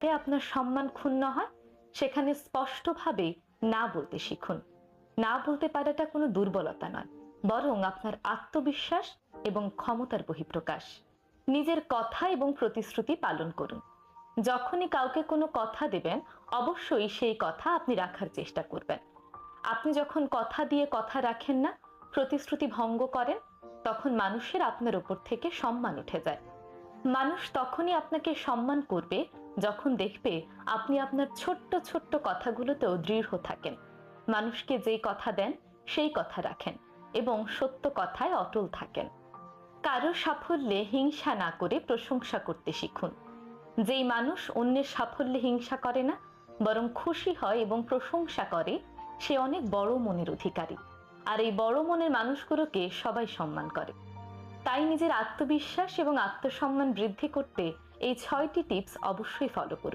আপনার সম্মান ক্ষুণ্ণ হয়, সেখানে স্পষ্টভাবে না বলতে শিখুন। না বলতে পারাটা কোনো দুর্বলতা নয়, বরং আপনার আত্মবিশ্বাস এবং ক্ষমতার বহিঃপ্রকাশ। নিজের কথা এবং প্রতিশ্রুতি পালন করুন। যখনই কাউকে কোনো কথা দেবেন, অবশ্যই সেই কথা আপনি রাখার চেষ্টা করবেন। আপনি যখন কথা দিয়ে কথা রাখেন না, প্রতিশ্রুতি ভঙ্গ করেন, তখন মানুষের আপনার উপর থেকে সম্মান উঠে যায়। মানুষ তখনই আপনাকে সম্মান করবে যখন দেখবে আপনি আপনার ছোট্ট ছোট্ট কথাগুলোতেও দৃঢ় থাকেন। মানুষকে যেই কথা দেন, সেই কথা রাখেন এবং সত্য কথায় অটল থাকেন। কারও সাফল্যে হিংসা না করে প্রশংসা করতে শিখুন। যেই মানুষ অন্যের সাফল্যে হিংসা করে না, বরং খুশি হয় এবং প্রশংসা করে, সে অনেক বড় মনের অধিকারী। আর এই বড় মনের মানুষগুলোকে সবাই সম্মান করে। তাই নিজের আত্মবিশ্বাস এবং আত্মসম্মান বৃদ্ধি করতে এই ছয়টি টিপস অবশ্যই ফলো করুন